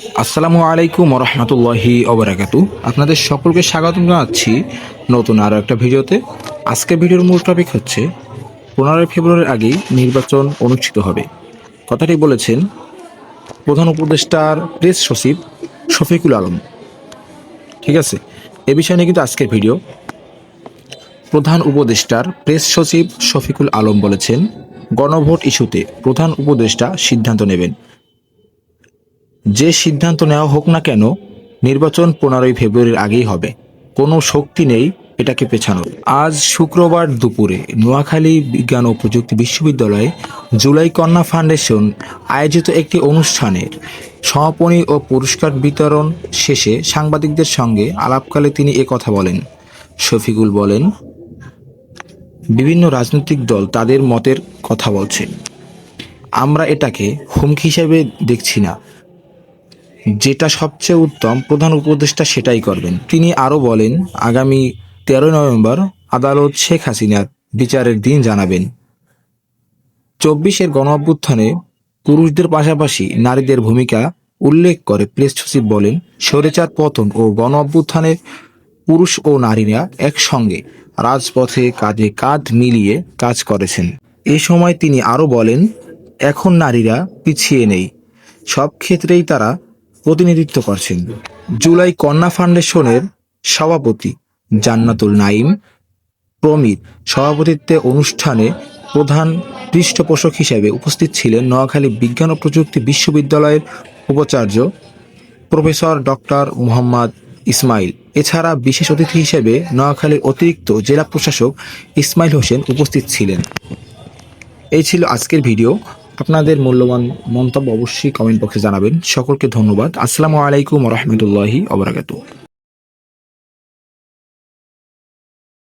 আসসালামু আলাইকুম রহমতুল্লাহি অবরাকাতু আপনাদের সকলকে স্বাগত জানাচ্ছি নতুন আরও একটা ভিডিওতে। আজকের ভিডিওর মূল টপিক হচ্ছে, পনেরোই ফেব্রুয়ারির আগেই নির্বাচন অনুষ্ঠিত হবে। কথাটি বলেছেন প্রধান উপদেষ্টার প্রেস সচিব শফিকুল আলম। ঠিক আছে? এ বিষয় নিয়ে কিন্তু আজকের ভিডিও। প্রধান উপদেষ্টার প্রেস সচিব শফিকুল আলম বলেছেন, গণভোট ইস্যুতে প্রধান উপদেষ্টা সিদ্ধান্ত নেবেন। যে সিদ্ধান্ত নেওয়া হোক না কেন, নির্বাচন পনেরোই ফেব্রুয়ারির আগেই হবে। কোনো শক্তি নেই এটাকে পেছানোর। আজ শুক্রবার দুপুরে নোয়াখালী বিজ্ঞান ও প্রযুক্তি বিশ্ববিদ্যালয়ে জুলাই কন্যা ফাউন্ডেশন আয়োজিত একটি অনুষ্ঠানের সমাপনী ও পুরস্কার বিতরণ শেষে সাংবাদিকদের সঙ্গে আলাপকালে তিনি এ কথা বলেন। শফিকুল বলেন, বিভিন্ন রাজনৈতিক দল তাদের মতের কথা বলছে। আমরা এটাকে হুমকি হিসেবে দেখছি না। যেটা সবচেয়ে উত্তম প্রধান উপদেষ্টা সেটাই করবেন। তিনি আরও বলেন, আগামী তেরোই নভেম্বর আদালত শেখ হাসিনার বিচারের দিন জানাবেন। চব্বিশের গণ অভ্যুত্থানে পুরুষদের পাশাপাশি নারীদের ভূমিকা উল্লেখ করে প্রেস সচিব বলেন, স্বৈরাচার পতন ও গণ অভ্যুত্থানে পুরুষ ও নারীরা একসঙ্গে রাজপথে কাঁধে কাঁধ মিলিয়ে কাজ করেছেন। এ সময় তিনি আরও বলেন, এখন নারীরা পিছিয়ে নেই। সব ক্ষেত্রেই তারা প্রতিনিধিত্ব করছেন জুলাই কন্যা ফাউন্ডেশনের সভাপতি জান্নাতুল নাইম প্রমিত সভাপতিত্বে অনুষ্ঠানে প্রধান পৃষ্ঠপোষক হিসেবে উপস্থিত ছিলেন নোয়াখালী বিজ্ঞান ও প্রযুক্তি বিশ্ববিদ্যালয়ের উপাচার্য প্রফেসর ডক্টর মোহাম্মদ ইসমাইল। এছাড়া বিশেষ অতিথি হিসেবে নোয়াখালীর অতিরিক্ত জেলা প্রশাসক ইসমাইল হোসেন উপস্থিত ছিলেন। এই ছিল আজকের ভিডিও। আপনাদের মূল্যবান মন্তব্য অবশ্যই কমেন্ট বক্সে জানাবেন। সকলকে ধন্যবাদ। আসসালামু আলাইকুম রহমতুল্লাহি অবরাকাতু